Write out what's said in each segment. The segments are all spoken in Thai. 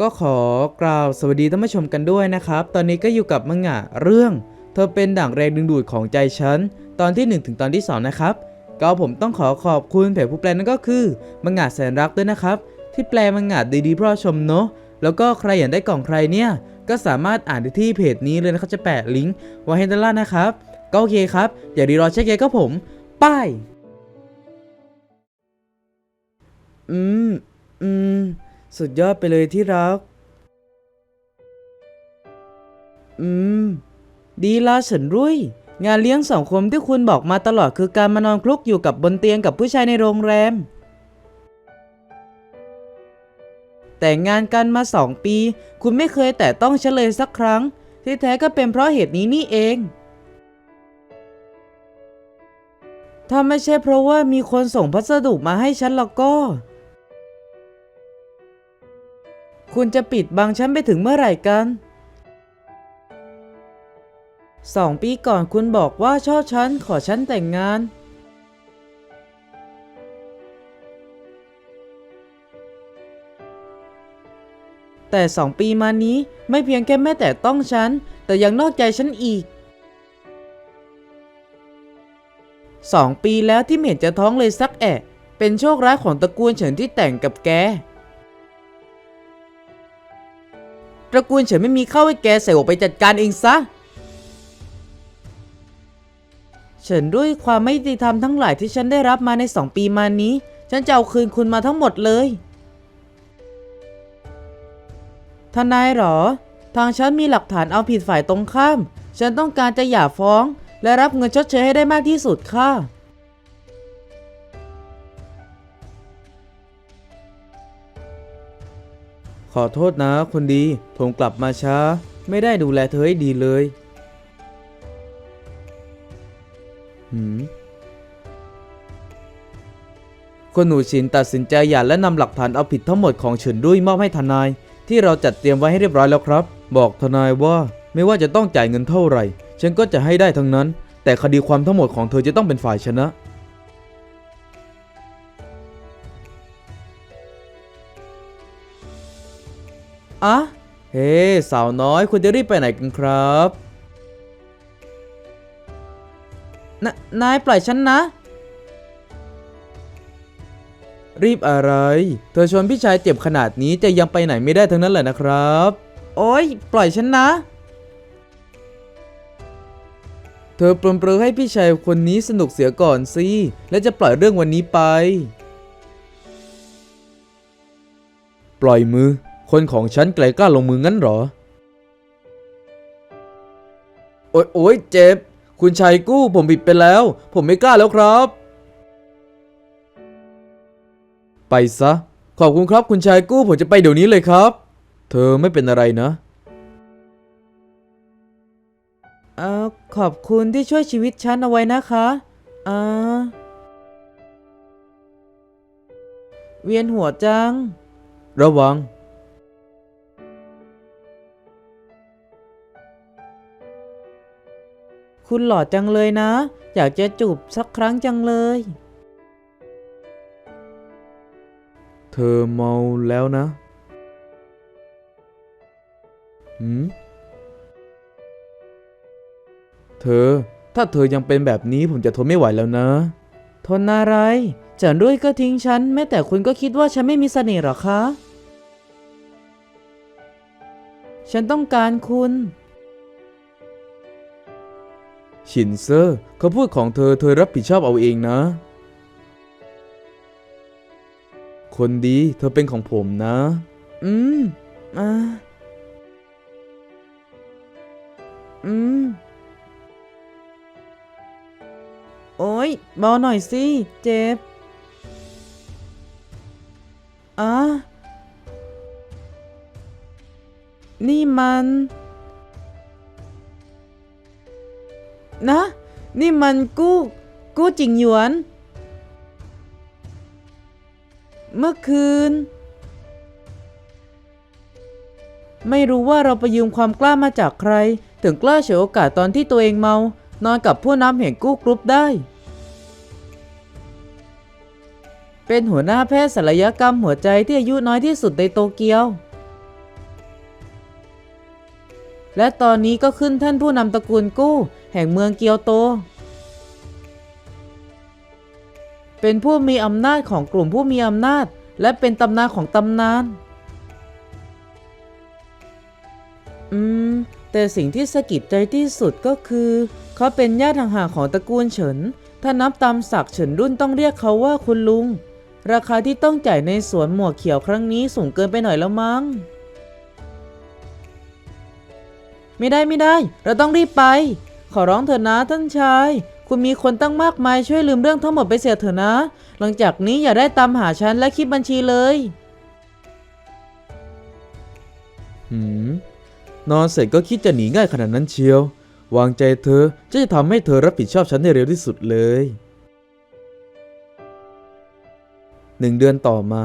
ก็ขอกล่าวสวัสดีท่านผู้ชมกันด้วยนะครับ ตอนนี้ก็อยู่กับมังงะเรื่อง เธอเป็นด่างแรงดึงดูดของใจฉัน ตอนที่ 1 ถึงตอนที่ 2 นะครับ ก็ผมต้องขอขอบคุณเพจผู้แปลนั่นก็คือมังงะแสนรักด้วยนะครับ ที่แปลมังงะดีๆเพราะชมเนาะแล้วก็ใครอยากได้กล่องใครเนี่ย ก็สามารถอ่านได้ที่เพจนี้เลยนะครับจะแปะลิงก์ไว้ให้ด้านล่างนะครับ ก็โอเคครับ อย่ารีรอเช็คเยอะก็ผมป้ายอืมอืม สุดยอดไปเลยที่รัก อืม ดีละฉันรุ่ย งานเลี้ยงสังคมที่คุณบอกมาตลอดคือการมานอนคลุกอยู่กับบนเตียงกับผู้ชายในโรงแรม แต่งงานกันมาสองปี คุณไม่เคยแต่ต้องฉันเลยสักครั้ง ที่แท้ก็เป็นเพราะเหตุนี้นี่เอง ถ้าไม่ใช่เพราะว่ามีคนส่งพัสดุมาให้ฉันแล้วก็ คุณจะปิดบังฉันไปถึงเมื่อไหร่กันสองปีก่อนคุณบอกว่าชอบฉันขอฉันแต่งงาน แต่สองปีมานี้ไม่เพียงแค่แม่แต่ต้องฉัน แต่ยังนอกใจฉันอีกสองปีแล้วที่ไม่เห็นจะท้องเลยสักแอะ เป็นโชคร้ายของตระกูลเฉินที่แต่งกับแก ตระกูลเฉินไม่มีข้าวให้แกใส่ออกไปจัดการเองซะ เฉินด้วยความไม่ยุติธรรมทั้งหลายที่ฉันได้รับมาในสองปีมานี้ ฉันจะเอาคืนคุณมาทั้งหมดเลย ทนายเหรอ ทางฉันมีหลักฐานเอาผิดฝ่ายตรงข้าม ฉันต้องการจะหย่าฟ้อง และรับเงินชดเชยให้ได้มากที่สุดค่ะ ขอโทษนะคนดี ผมกลับมาช้า ไม่ได้ดูแลเธอให้ดีเลย หืมคุณหนูชินตัดสินใจหย่าและนำหลักฐานเอาผิดทั้งหมดของเฉินดุ้ยมอบให้ทนาย ที่เราจัดเตรียมไว้ให้เรียบร้อยแล้วครับ บอกทนายว่าไม่ว่าจะต้องจ่ายเงินเท่าไหร่ ฉันก็จะให้ได้ทั้งนั้น แต่คดีความทั้งหมดของเธอจะต้องเป็นฝ่ายชนะ อะเฮ้สาวน้อยคุณจะรีบไปไหนกันครับนนายปล่อยฉันนะ รีบอะไร เธอชวนพี่ชายเจ็บขนาดนี้จะยังไปไหนไม่ได้ทั้งนั้นแหละนะครับ โอ๊ยปล่อยฉันนะ เธอปลนเปลือให้พี่ชายคนนี้สนุกเสียก่อนสิ และจะปล่อยเรื่องวันนี้ไป ปล่อยมือ คนของฉันไกลกล้าลงมืองั้นเหรอ โอ๊ยโอ๊ยเจ็บ คุณชายกู้ผมผิดไปแล้ว ผมไม่กล้าแล้วครับ ไปซะ ขอบคุณครับคุณชายกู้ผมจะไปเดี๋ยวนี้เลยครับ เธอไม่เป็นอะไรนะ เอ่อขอบคุณที่ช่วยชีวิตฉันเอาไว้นะคะอ่าเวียนหัวจัง ระวัง คุณหล่อจังเลยนะ อยากจะจูบสักครั้งจังเลย เธอเมาแล้วนะ หืม เธอ ถ้าเธอยังเป็นแบบนี้ผมจะทนไม่ไหวแล้วนะ ทนอะไรจันรุ่ยก็ทิ้งฉัน แม้แต่คุณก็คิดว่าฉันไม่มีเสน่ห์หรอคะ ฉันต้องการคุณ ชินเซอร์เขาพูดของเธอเธอรับผิดชอบเอาเองนะ คนดีเธอเป็นของผมนะ อืม อ่า อืม โอ้ยเบาหน่อยสิ เจ็บอะนี่มัน นะ นี่มันกู้กู้จิงหยวน เมื่อคืน ไม่รู้ว่าเราไปยืมความกล้ามาจากใคร ถึงกล้าเฉยโอกาสตอนที่ตัวเองเมา นอนกับผู้นำแห่งกู้กรุ๊ปได้ เป็นหัวหน้าแพทย์ศัลยกรรมหัวใจที่อายุน้อยที่สุดในโตเกียว และตอนนี้ก็ขึ้นท่านผู้นำตระกูลกู้ แห่งเมืองเกียวโต เป็นผู้มีอำนาจของกลุ่มผู้มีอำนาจ และเป็นตำนานของตำนาน อืม แต่สิ่งที่สะกิดใจที่สุดก็คือ เขาเป็นญาติห่างๆของตระกูลเฉิน ถ้านับตามศักดิ์เฉินรุ่นต้องเรียกเขาว่าคุณลุง ราคาที่ต้องจ่ายในสวนหมวกเขียวครั้งนี้สูงเกินไปหน่อยแล้วมั้งไม่ได้ไม่ได้ เราต้องรีบไป ขอร้องเถอะนะท่านชาย คุณมีคนตั้งมากมายช่วยลืมเรื่องทั้งหมดไปเสียเถอะนะ หลังจากนี้อย่าได้ตามหาฉันและคิดบัญชีเลยหืมนอนเสร็จก็คิดจะหนีง่ายขนาดนั้นเชียว วางใจเธอจะจะทำให้เธอรับผิดชอบฉันได้เร็วที่สุดเลยหนึ่งเดือนต่อมา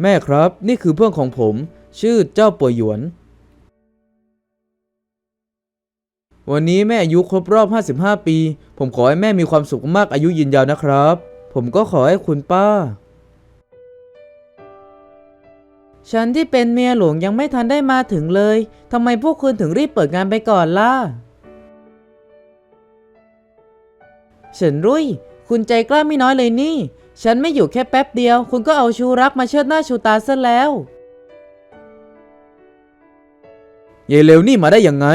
แม่ครับ นี่คือเพื่อนของผม ชื่อเจ้าป่วยหยวน วันนี้แม่อายุครบรอบ 55 ปี ผมขอให้แม่มีความสุขมากอายุยืนยาวนะครับ ผมก็ขอให้คุณป้า ฉันที่เป็นเมียหลวงยังไม่ทันได้มาถึงเลยทำไมพวกคุณถึงรีบเปิดงานไปก่อนล่ะเฉินรุ่ย คุณใจกล้าไม่น้อยเลยนี่ ฉันไม่อยู่แค่แป๊บเดียว คุณก็เอาชูรักมาเชิดหน้าชูตาซะแล้วยายเร็วนี่มาได้ยังไง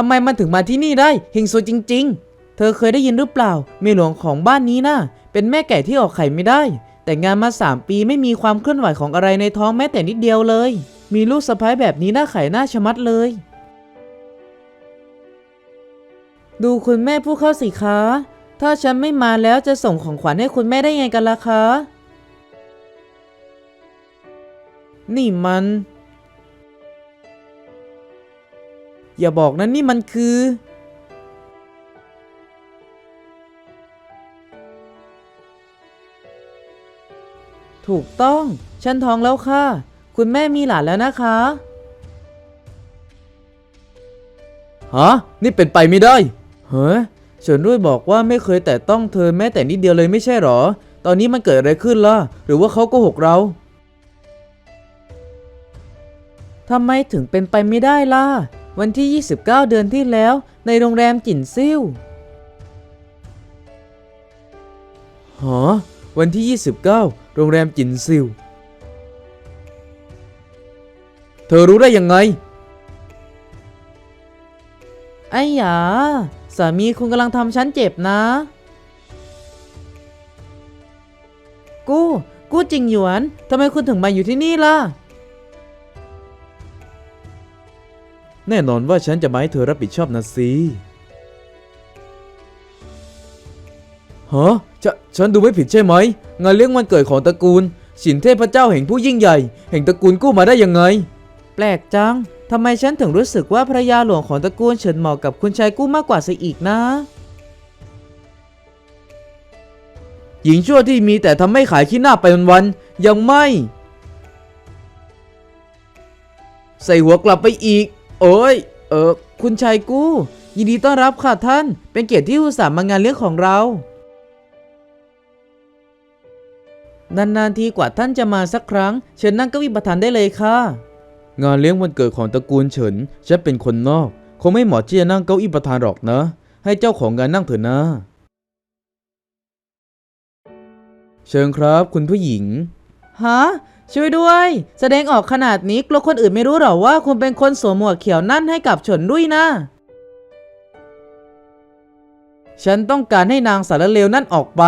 ทำไมมันถึงมาที่นี่ได้เฮงซวยจริง ๆ เธอเคยได้ยินหรือเปล่าเมียหลวงของบ้านนี้นะ่ะเป็นแม่ไก่ที่ออกไข่ไม่ได้ แต่งานมาสามปีไม่มีความเคลื่อนไหวของอะไรในท้องแม้แต่นิดเดียวเลย มีลูกสะพ้ายแบบนี้น่าไข่น่าชะมัดเลย ดูคุณแม่ผู้เข้าสิคะถ้าฉันไม่มาแล้วจะส่งของขวัญให้คุณแม่ได้ไงกันล่ะคะ นี่มัน อย่าบอกนะนี่มันคือ ถูกต้อง ฉันท้องแล้วค่ะ คุณแม่มีหลานแล้วนะคะ ฮะ นี่เป็นไปไม่ได้ เฮ้ยเฉินรุ่ยบอกว่าไม่เคยแต่ต้องเธอแม้แต่นิดเดียวเลยไม่ใช่หรอ ตอนนี้มันเกิดอะไรขึ้นล่ะ หรือว่าเขาโกหกเราทำไมถึงเป็นไปไม่ได้ล่ะ วันที่ 29 เดือนที่แล้ว ในโรงแรมจินซิ่วฮะวันที่ 29 โรงแรมจินซิวเธอรู้ได้ยังไง ไอ้หยา สามีคุณกำลังทำฉันเจ็บนะ กู้ กู้จริงหยวน ทำไมคุณถึงมาอยู่ที่นี่ล่ะ แน่นอนว่าฉันจะมาให้เธอรับผิดชอบนะสิฮะฉฉันดูไม่ผิดใช่ไหม งานเลี้ยงวันเกิดของตระกูล สินเทพเจ้าแห่งผู้ยิ่งใหญ่ แห่งตระกูลกู้มาได้ยังไง แปลกจัง ทำไมฉันถึงรู้สึกว่าภรรยาหลวงของตระกูลเฉินเหมาะกับคุณชายกู้มากกว่าซะอีกนะ หญิงชั่วที่มีแต่ทำให้ขายขี้หน้าไปวันๆยังไม่ ใส่หัวกลับไปอีก โอ้ย เออ คุณชายกู้ ยินดีต้อนรับค่ะท่าน เป็นเกียรติที่อุตส่าห์มางานเลี้ยงของเรา นานๆทีกว่าท่านจะมาสักครั้ง เชิญนั่งเก้าอี้ประธานได้เลยค่ะ งานเลี้ยงวันเกิดของตระกูลเฉินฉันเป็นคนนอก คงไม่เหมาะที่จะนั่งเก้าอี้ประธานหรอกนะ ให้เจ้าของงานนั่งเถอะนะ เชิญครับ คุณผู้หญิง ฮะ ช่วยด้วย แสดงออกขนาดนี้กลัวคนอื่นไม่รู้หรอว่าคุณเป็นคนสวมหมวกเขียวนั่นให้กับฉนด้ยนะ ฉันต้องการให้นางสารเลวนั่นออกไป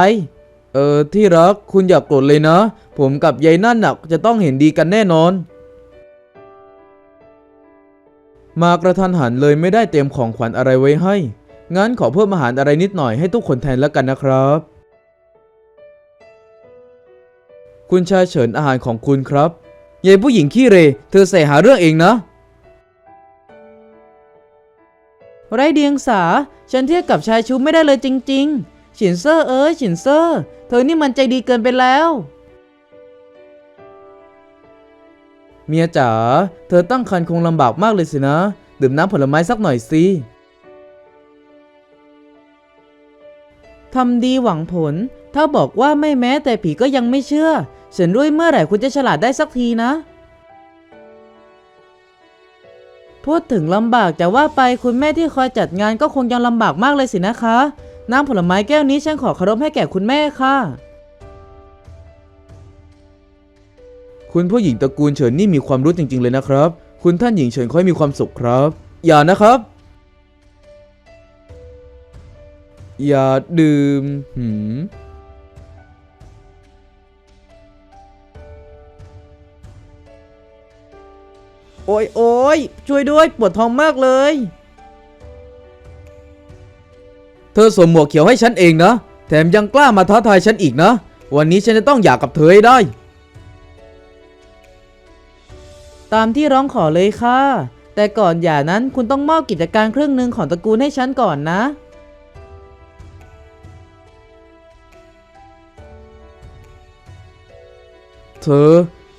เออที่รักคุณอย่ากโกรธเลยนะ ผมกับยายนั่นน่ะจะต้องเห็นดีกันแน่นอน มากระทันหันเลยไม่ได้เตรียมของขวัญอะไรไว้ให้ งั้นขอเพิ่มอาหารอะไรนิดหน่อยให้ทุกคนแทนแล้วกันนะครับ คุณชายเฉินอาหารของคุณครับยายผู้หญิงขี้เหรเธอใส่หาเรื่องเองนะ ไร้เดียงสา ฉันเทียบกับชายชูไม่ได้เลยจริง ๆ ฉินเซอร์เอ้ยฉินเซอร์ เธอนี่มันใจดีเกินไปแล้ว เมียจ๋า เธอตั้งครรภ์คงลำบากมากเลยสินะ ดื่มน้ำผลไม้สักหน่อยสิทำดีหวังผล ถ้าบอกว่าไม่แม้แต่ผีก็ยังไม่เชื่อเฉินรุ่ยเมื่อไหร่คุณจะฉลาดได้สักทีนะ พูดถึงลำบากแต่ว่าไปคุณแม่ที่คอยจัดงานก็คงยังลำบากมากเลยสินะคะ น้ำผลไม้แก้วนี้ฉันขอเคารพให้แก่คุณแม่ค่ะ คุณผู้หญิงตระกูลเฉินนี่มีความรู้จริง ๆ เลยนะครับ คุณท่านหญิงเฉินค่อยมีความสุขครับ อย่านะครับ อย่าดื่มหืม โอ้ยโอ้ยช่วยด้วยปวดท้องมากเลย เธอสวมหมวกเขียวให้ฉันเองนะ แถมยังกล้ามาท้าทายฉันอีกนะ วันนี้ฉันจะต้องหย่ากับเธอให้ได้ ตามที่ร้องขอเลยค่ะ แต่ก่อนอย่านั้นคุณต้องมอบกิจการครึ่งหนึ่งของตระกูลให้ฉันก่อนนะ เธอ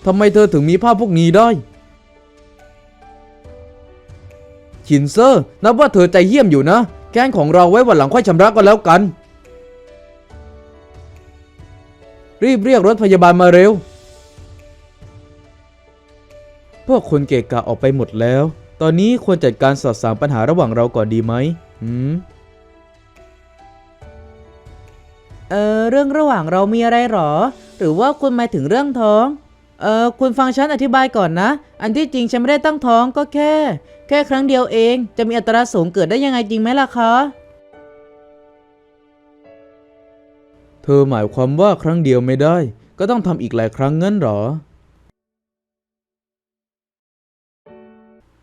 ทำไมเธอถึงมีภาพพวกนี้ได้ ขินเซอร์ นับว่าเธอใจเยี่ยมอยู่นะแค้นของเราไว้วันหลังค่อยชำระกันแล้วกัน รีบเรียกรถพยาบาลมาเร็ว พวกคนเกะกะออกไปหมดแล้ว ตอนนี้ควรจัดการสอดสางปัญหาระหว่างเราก่อนดีไหมหืมเออเรื่องระหว่างเรามีอะไรหรอ หรือว่าคุณหมายถึงเรื่องท้อง เออคุณฟังฉันอธิบายก่อนนะ อันที่จริงฉันไม่ได้ตั้งท้องก็แค่ แค่ครั้งเดียวเอง จะมีอัตราสูงเกิดได้ยังไงจริงไหมล่ะคะ เธอหมายความว่าครั้งเดียวไม่ได้ ก็ต้องทำอีกหลายครั้งเงั้นเหรอ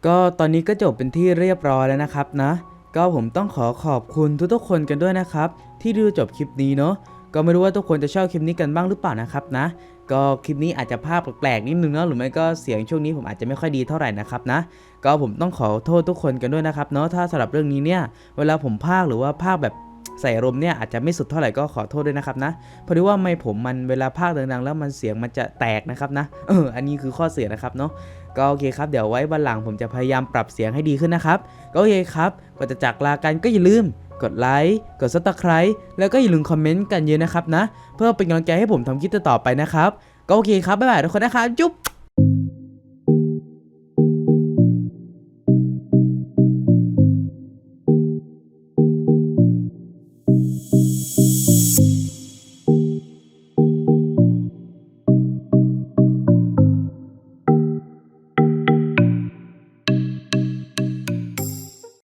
ก็ตอนนี้ก็จบเป็นที่เรียบร้อยแล้วนะครับนะ ก็ผมต้องขอขอบคุณทุกๆคนกันด้วยนะครับ ที่ดูจบคลิปนี้เนาะก็ไม่รู้ว่าทุกคนจะชอบคลิปนี้กันบ้างหรือเปล่านะครับนะ ก็คลิปนี้อาจจะภาพแปลกๆนิดนึงเนาะหรือไม่ก็เสียงช่วงนี้ผมอาจจะไม่ค่อยดีเท่าไหร่นะครับนะก็ผมต้องขอโทษทุกคนกันด้วยนะครับเนาะถ้าสำหรับเรื่องนี้เนี่ยเวลาผมพากหรือว่าพากย์แบบใส่รมเนี่ยอาจจะไม่สุดเท่าไหร่ก็ขอโทษด้วยนะครับนะเพราะว่าไม่ผมมันเวลาพากย์ดังๆแล้วมันเสียงมันจะแตกนะครับนะเอออันนี้คือข้อเสียนะครับเนาะก็โอเคครับเดี๋ยวไว้วันหลังผมจะพยายามปรับเสียงให้ดีขึ้นนะครับก็โอเคครับก่อนจะจากลากันก็อย่าลืม กดไลค์ กดซับสไคร b e แล้วก็อย่าลืมคอมเมนต์กันเยอะนะครับนะ เพื่อเป็นกำลังใจให้ผมทำคลิปต่อไปนะครับ ก็โอเคครับ บ๊ายบายทุกคนนะครับ จุ๊บ